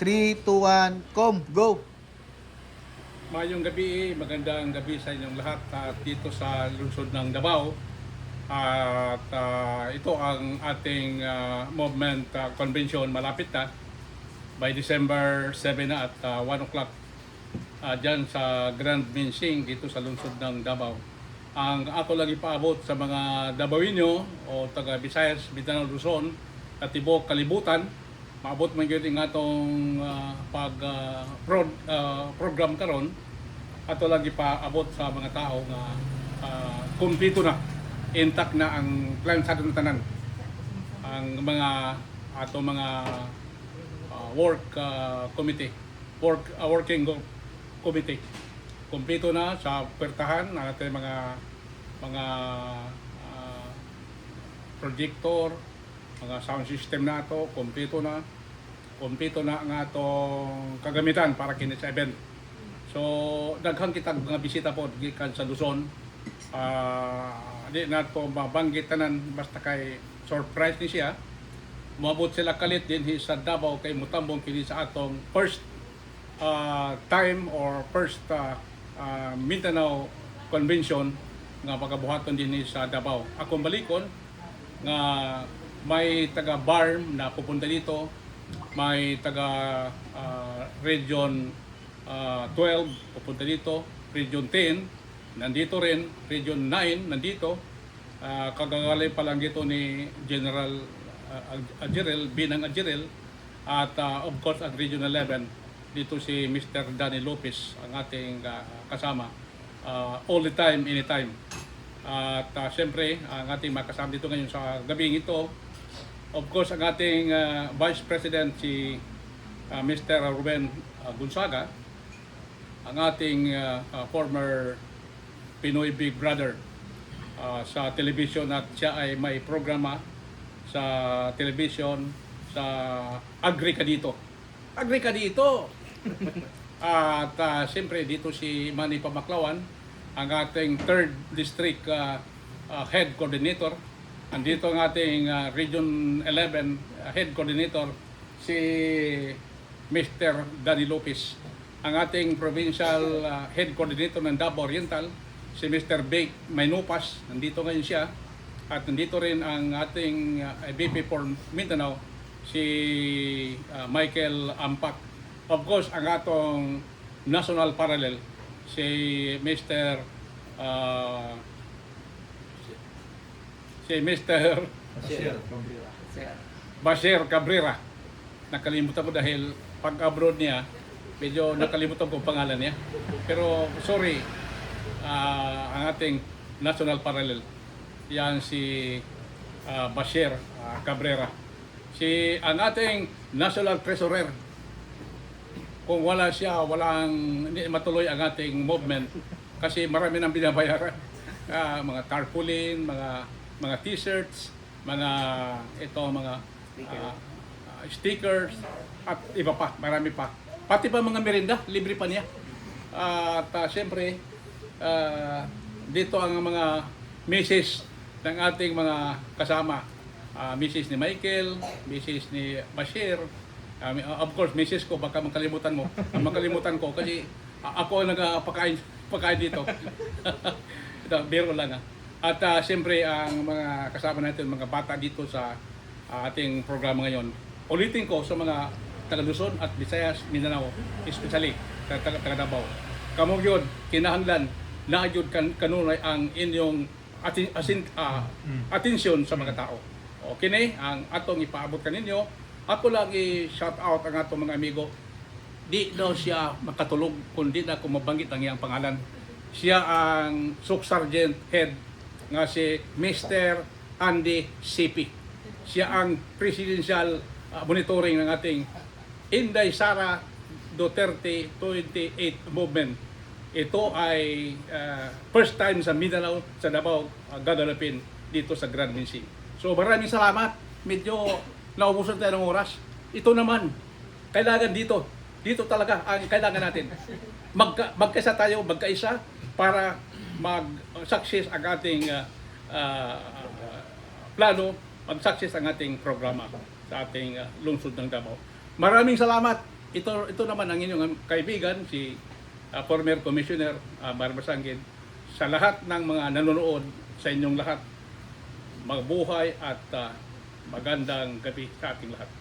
3, 2, 1, com, go! Mayong gabi, magandang gabi sa inyong lahat at dito sa lungsod ng Davao. At ah, ito ang ating ah, movement ah, convention malapit na by December 7 na at ah, 1 o'clock uh, dyan sa Grand Minsing dito sa lungsod ng Davao. Ang ako lagi paabot sa mga Davaoino o taga Visayas, Mindanao, Luzon Tibok, Kalibutan maabot man gyud nga atong ah, pag ah, prod, ah, program karon ato lagi pa abot sa mga tao nga uh, kumpleto na. Intact na ang plan sa atong tanan. Ang mga ato mga ah, work ah, committee work ah, working go- committee. Kumpleto na sa puwertahan ang ating mga mga ah, projector mga sound system na ito, kumpleto na. Kumpleto na ang atong kagamitan para kini sa event. So, daghang kitag mga bisita po gikan sa Luzon. Ah, di na to mabanggit tanan basta kay surprise ni siya. Moabot sila kalit din sa Davao kay mutambong kini sa atong first ah, time or first ah, ah, Mindanao Convention nga pagkabuhaton din sa Davao. Akong balikon nga may taga Barm na pupunta dito, may taga ah, Region ah, 12 pupunta dito, Region 10 nandito rin, Region 9 nandito. Uh, kagagalay pa lang dito ni General uh, Agirel, Binang Agirel at ah, of course ang Region 11 dito si Mr. Danny Lopez ang ating ah, kasama Ah, all the time, anytime. At uh, siyempre, ang ating makasama dito ngayon sa gabing ito, of course, ang ating ah, Vice President si ah, Mr. Ruben ah, Gonzaga, ang ating ah, ah, former Pinoy Big Brother ah, sa television at siya ay may programa sa television sa Agri ka dito. Agri ka dito! At uh, siyempre dito si Manny Pamaklawan, ang ating 3rd District uh, uh, Head Coordinator. Andito ang ating uh, Region 11 uh, Head Coordinator, si Mr. Danny Lopez. Ang ating Provincial uh, Head Coordinator ng Davao Oriental, si Mr. Bake Maynupas. Nandito ngayon siya. At nandito rin ang ating uh, VP for Mindanao, si uh, Michael Ampak. Of course, ang atong national parallel, si Mr. uh, si Mr. Bashir Cabrera. Nakalimutan ko dahil pag-abroad niya, medyo nakalimutan ko ang pangalan niya. Pero sorry, ah, ang ating national parallel, yan si ah, Bashir ah, Cabrera. Si ang ating national treasurer, kung wala siya, walang hindi matuloy ang ating movement kasi marami nang binabayaran. Ah, mga tarpaulin, mga mga t-shirts, mga ito mga ah, ah, stickers at iba pa, marami pa. Pati pa mga merinda, libre pa niya. Ah, at ah, siyempre, ah, dito ang mga misis ng ating mga kasama. Ah, misis ni Michael, misis ni Bashir, mi- of course, misis ko, baka makalimutan mo. Ang makalimutan ko kasi ah, ako ang nagpakain pagkain dito. Ito, biro lang ah. At ah, siyempre, ang mga kasama natin, mga bata dito sa ah, ating programa ngayon. Ulitin ko sa mga taga Luzon at Visayas, Mindanao, especially taga, taga, taga Davao. Kamog yun, kinahanglan, na yun kan, kanunay ang inyong atin, asin, ah, atensyon sa mga tao. Okay na ang atong ipaabot kaninyo. Ako lang i-shout out ang atong mga amigo. Di daw siya makatulog kundi na kung mabanggit ang iyang pangalan. Siya ang Sook Sergeant Head nga si Mr. Andy Sipi. Siya ang Presidential uh, Monitoring ng ating Inday Sara Duterte 28 Movement. Ito ay uh, first time sa Mindanao, sa Davao, uh, gaganapin dito sa Grand Minsi. So maraming salamat. Medyo naubusan tayo ng oras. Ito naman, kailangan dito. Dito talaga ang kailangan natin. Magka, magkaisa tayo, magkaisa para mag-success ang ating uh, uh, plano, mag-success ang ating programa sa ating uh, lungsod ng Davao. Maraming salamat. ito ito naman ang inyong kaibigan si ah, former commissioner uh, Barbasangin sa lahat ng mga nanonood sa inyong lahat magbuhay at ah, magandang gabi sa ating lahat.